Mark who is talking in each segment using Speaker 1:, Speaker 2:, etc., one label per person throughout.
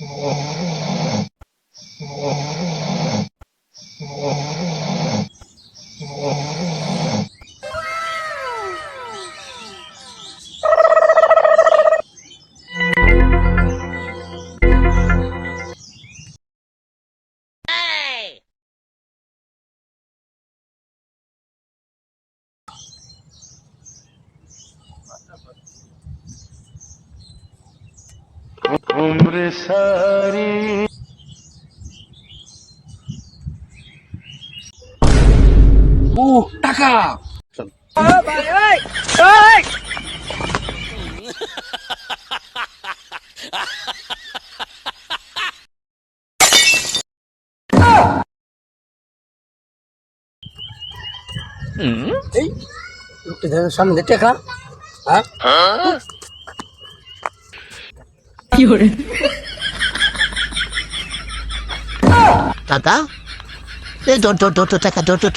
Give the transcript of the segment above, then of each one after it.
Speaker 1: Oh. सारी।
Speaker 2: ও টাকা এই লোকটা দেখো সামনে দিয়ে টাকা। হ্যাঁ?
Speaker 3: টাকা এই দর দর দর টাকা দর দর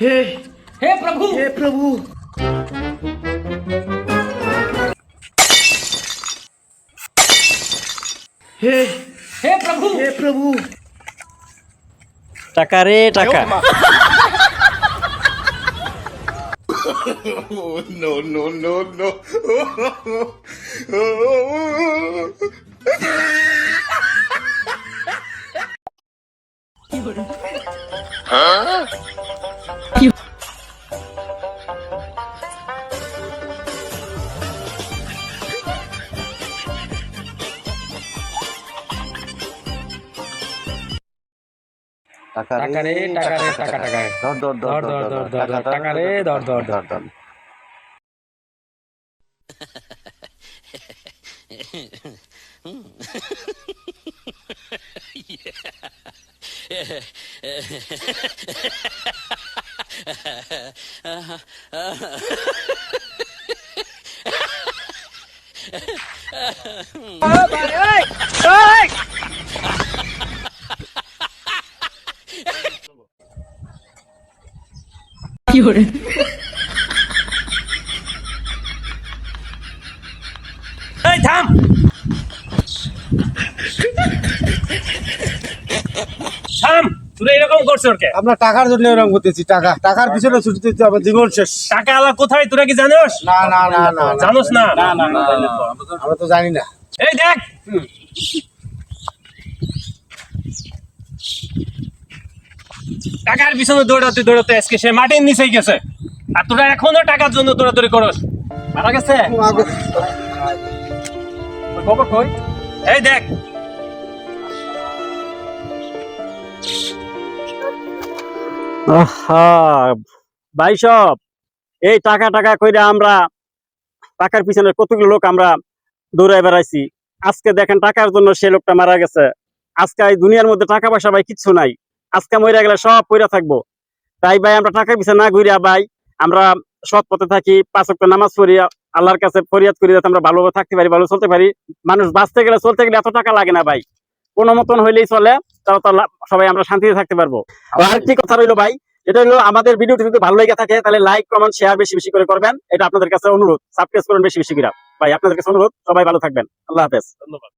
Speaker 3: হে
Speaker 2: হে প্রভু! হে প্রভু। হে হে প্রভু! হে প্রভু।
Speaker 4: টাকা টাকা।
Speaker 1: no, no, no, no. Oh, oh, huh?
Speaker 4: টাকা রে টাকা রে টাকা টাকা
Speaker 5: ধর ধর
Speaker 4: ধর ধর ধর ধর ধর টাকা রে ধর ধর ধর
Speaker 5: ধর
Speaker 4: এই থাম থাম তুই এরকম করছিস কে
Speaker 6: আমরা টাকার জন্য এরকম করতেছি টাকা। টাকার পিছনে ছুটতেছি আমার জীবন শেষ।
Speaker 4: টাকা আলা কোথায়? তোরা কি জানোস?
Speaker 6: না না না না না।
Speaker 4: জানোস না?
Speaker 6: আমরা তো জানি না।
Speaker 4: এই দেখ। টাকার পিছনে দৌড়াতে দৌড়াতে আজকে সে মাটির নিচেই গেছে। আর তোরা এখনও টাকার জন্য দৌড়াদৌড়ি করস। মারা গেছে? খবর কই? এই দেখ। ভাই সব এই টাকা টাকা কইরা আমরা টাকার পিছনে কতগুলো লোক আমরা দৌড়াই বেড়াইছি। আজকে দেখেন টাকার জন্য সে লোকটা মারা গেছে। আজকে এই দুনিয়ার মধ্যে টাকা পয়সা ভাই কিচ্ছু নাই। আজকে মরে গেলে সব পইরা থাকব। তাই ভাই, আমরা টাকার পিছনে না ঘুরিয়া ভাই, আমরা সৎ পথে থাকি, পাঁচ ওয়াক্ত নামাজ পড়িয়া আল্লাহর কাছে ফরিয়াদ করি যাতে আমরা ভালোভাবে থাকতে পারি, ভালো চলতে পারি। মানুষ বাঁচতে গেলে, চলতে গেলে এত টাকা লাগে না ভাই। কোনো মতন হইলেই চলে তাও তো সবাই আমরা শান্তিতে থাকতে পারব। আর কি কথা রইল ভাই, এটা হলো আমাদের ভিডিওটি যদি ভালো লেগে থাকে, তাহলে লাইক কমেন্ট শেয়ার বেশি বেশি করে করবেন। এটা আপনাদের কাছে অনুরোধ সাবস্ক্রাইব করুন বেশি বেশি করে। ভাই, আপনাদের কাছে অনুরোধ, সবাই ভালো থাকবেন। আল্লাহ হাফেজ। ধন্যবাদ।